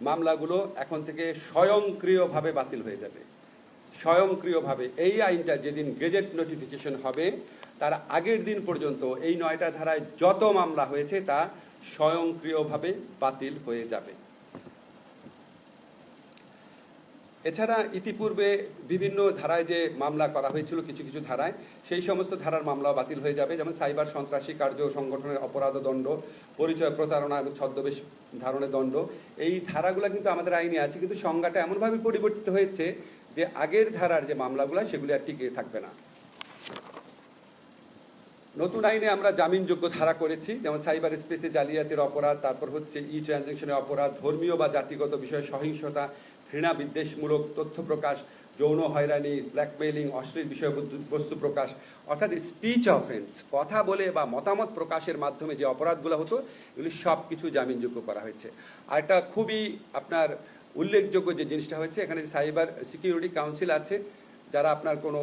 মামলাগুলো এখন থেকে স্বয়ংক্রিয়ভাবে বাতিল হয়ে যাবে। স্বয়ংক্রিয়ভাবে এই আইনটা যেদিন গেজেট নোটিফিকেশন হবে, তার আগের দিন পর্যন্ত এই নয়টা ধারায় যত মামলা হয়েছে তা স্বয়ংক্রিয়ভাবে বাতিল হয়ে যাবে। এছাড়া ইতিপূর্বে বিভিন্ন ধারায় যে মামলা করা হয়েছিল, কিছু কিছু ধারায়, সেই সমস্ত ধারার মামলাও বাতিল হয়ে যাবে। যেমন সাইবার সন্ত্রাসী কার্য সংগঠনের অপরাধ দণ্ড, পরিচয় প্রতারণা এবং ছদ্মবেশ ধারণের দণ্ড, এই ধারাগুলো কিন্তু আমাদের আইনে আছে, কিন্তু সংজ্ঞাটা এমনভাবে পরিবর্তিত হয়েছে যে আগের ধারার যে মামলাগুলো, সেগুলি আর টিকে থাকবে না। নতুন আইনে আমরা জামিনযোগ্য ধারা করেছি, যেমন সাইবার স্পেসে জালিয়াতির অপরাধ, তারপর হচ্ছে ই ট্রানজ্যাকশনের অপরাধ, ধর্মীয় বা জাতিগত বিষয়ে সহিংসতা ঘৃণা বিদ্বেষমূলক তথ্য প্রকাশ, যৌন হয়রানি ব্ল্যাকমেইলিং অশ্লীল বিষয় বস্তু প্রকাশ, অর্থাৎ স্পিচ অফেন্স কথা বলে বা মতামত প্রকাশের মাধ্যমে যে অপরাধগুলো হতো, এগুলি সব কিছু জামিনযোগ্য করা হয়েছে। আর একটা খুবই আপনার উল্লেখযোগ্য যে জিনিসটা হয়েছে, এখানে সাইবার সিকিউরিটি কাউন্সিল আছে, যারা আপনার কোনো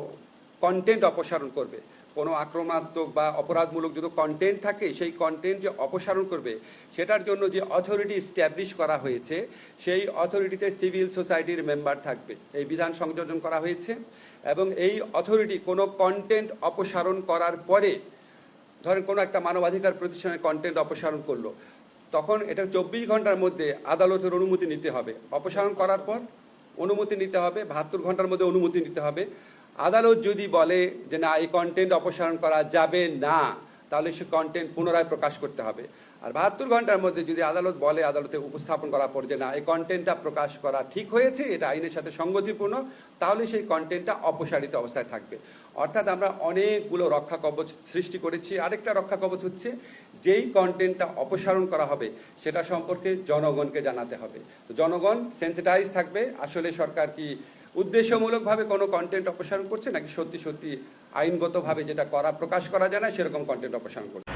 কন্টেন্ট অপসারণ করবে কোনো আক্রমণাত্মক বা অপরাধমূলক যদি কন্টেন্ট থাকে, সেই কন্টেন্ট যে অপসারণ করবে, সেটার জন্য যে অথরিটি স্ট্যাবলিশ করা হয়েছে, সেই অথরিটিতে সিভিল সোসাইটির মেম্বার থাকবে। এই বিধান সংযোজন করা হয়েছে এবং এই অথরিটি কোনো কন্টেন্ট অপসারণ করার পরে, ধরেন কোনো একটা মানবাধিকার প্রতিষ্ঠানের কন্টেন্ট অপসারণ করল, তখন এটা চব্বিশ ঘণ্টার মধ্যে আদালতের অনুমতি নিতে হবে। অপসারণ করার পর অনুমতি নিতে হবে, বাহাত্তর ঘণ্টার মধ্যে অনুমতি নিতে হবে। আদালত যদি বলে যে না, এই কন্টেন্ট অপসারণ করা যাবে না, তাহলে সে কন্টেন্ট পুনরায় প্রকাশ করতে হবে। আর বাহাত্তর ঘণ্টার মধ্যে যদি আদালত বলে, আদালতে উপস্থাপন করার পর যে না, এই কন্টেন্টটা প্রকাশ করা ঠিক হয়েছে, এটা আইনের সাথে সঙ্গতিপূর্ণ, তাহলে সেই কন্টেন্টটা অপসারিত অবস্থায় থাকবে। অর্থাৎ আমরা অনেকগুলো রক্ষা কবচ সৃষ্টি করেছি। আরেকটা রক্ষা কবচ হচ্ছে যেই কন্টেন্টটা অপসারণ করা হবে, সেটা সম্পর্কে জনগণকে জানাতে হবে। জনগণ সেন্সিটাইজ থাকবে। আসলে সরকার কি উদ্দেশ্যমূলকভাবে কোনো কন্টেন্ট অপসারণ করছে নাকি সত্যি সত্যি আইনগতভাবে যেটা করা, প্রকাশ করা যায় না, সেরকম কন্টেন্ট অপসারণ করছে?